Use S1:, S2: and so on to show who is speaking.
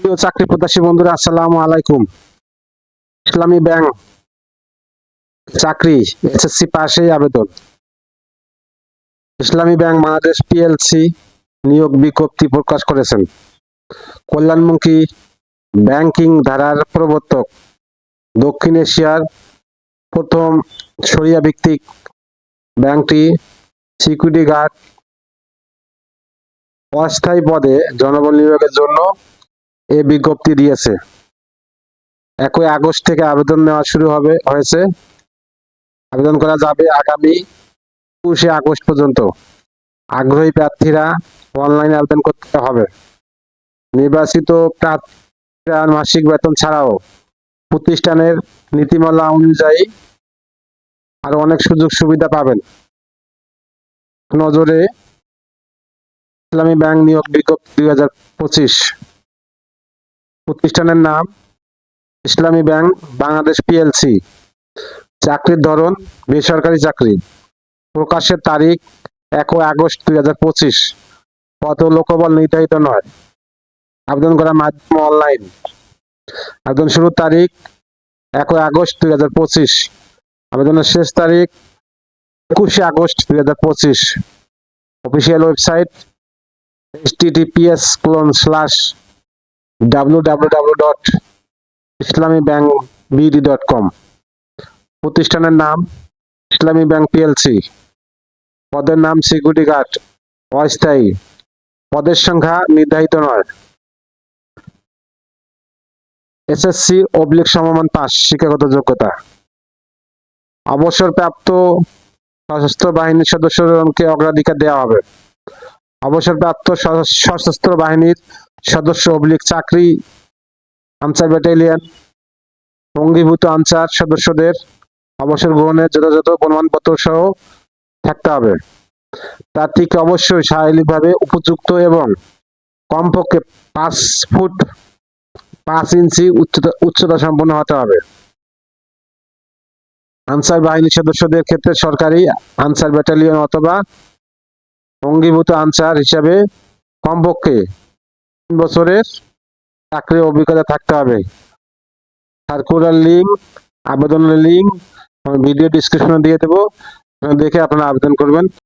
S1: প্রিয় চাকরি প্রত্যাশী বন্ধুরা আলাইকুম। ইসলামী ব্যাংক চাকরি, এসএসসি আবেদন। ইসলামী ব্যাংক বাংলাদেশ পিএলসি নিয়োগ বিজ্ঞপ্তি প্রকাশ করেছেন। কল্যাণমুখী ব্যাংকিং ধারার প্রবর্তক, দক্ষিণ এশিয়ার প্রথম সরিয়া ভিত্তিক ব্যাংকটি সিকিউরিটি গার্ড, অস্থায়ী পদে জনবল নিয়োগের জন্য এ বিজ্ঞপ্তি দিয়েছে। একই আগস্ট থেকে আবেদন নেওয়া শুরু হবে, হয়েছে। আবেদন করা যাবে আগামী একুশে আগস্ট পর্যন্ত। আগ্রহী প্রার্থীরা অনলাইনে আবেদন করতে হবে। নির্বাচিত প্রার্থীরা মাসিক বেতন ছাড়াও প্রতিষ্ঠানের নীতিমালা অনুযায়ী আরও অনেক সুযোগ সুবিধা পাবেন। নজরে ইসলামী ব্যাংক নিয়োগ বিজ্ঞপ্তি দুই হাজার পঁচিশ। প্রতিষ্ঠানের নাম ইসলামী ব্যাংক, বাংলাদেশ পিএলসি চাকরির ধরন, বেসরকারি চাকরি। প্রকাশের তারিখ, একই আগস্ট দুই হাজার পঁচিশ। পদ লোকবল নির্ধারিত নয়। আবেদন করার মাধ্যম অনলাইন। আবেদন শুরুর তারিখ, একই আগস্ট দুই হাজার পঁচিশ। আবেদনের শেষ তারিখ, একুশে আগস্ট দুই হাজার পঁচিশ। Official website colon slash www com প্রতিষ্ঠানের নাম ইসলামী ব্যাংক পিএলসি। পদের নাম সিকিউরিটি গার্ড অস্থায়ী। পদের সংখ্যা নির্ধারিত নয়। এসএসসি অবলিক সমমান পাস, শিক্ষাগত যোগ্যতা। অবসরপ্রাপ্ত সশস্ত্র বাহিনীর সদস্যকে অগ্রাধিকার দেওয়া হবে। অবসরপ্রাপ্ত সশস্ত্র বাহিনীর সদস্য অবলিক চাকরি, আনসার ব্যাটালিয়ান অঙ্গীভূত আনসার সদস্যদের অবসর গ্রহণের যথাযথ প্রমাণপত্র সহ থাকতে হবে। প্রার্থীকে অবশ্যই শারীরিকভাবে উপযুক্ত এবং কমপক্ষে পাঁচ ফুট পাঁচ ইঞ্চি উচ্চতা উচ্চতা সম্পন্ন হতে হবে। আনসার বাহিনীর সদস্যদের ক্ষেত্রে সরকারি আনসার ব্যাটালিয়ন অথবা অঙ্গীভূত আনসার হিসাবে কমপক্ষে তিন বছরের চাকরির অভিজ্ঞতা থাকতে হবে। সার্কুলার লিঙ্ক, আবেদনের লিঙ্ক ভিডিও ডিসক্রিপশনে দিয়ে দেবো। দেখে আপনারা আবেদন করবেন।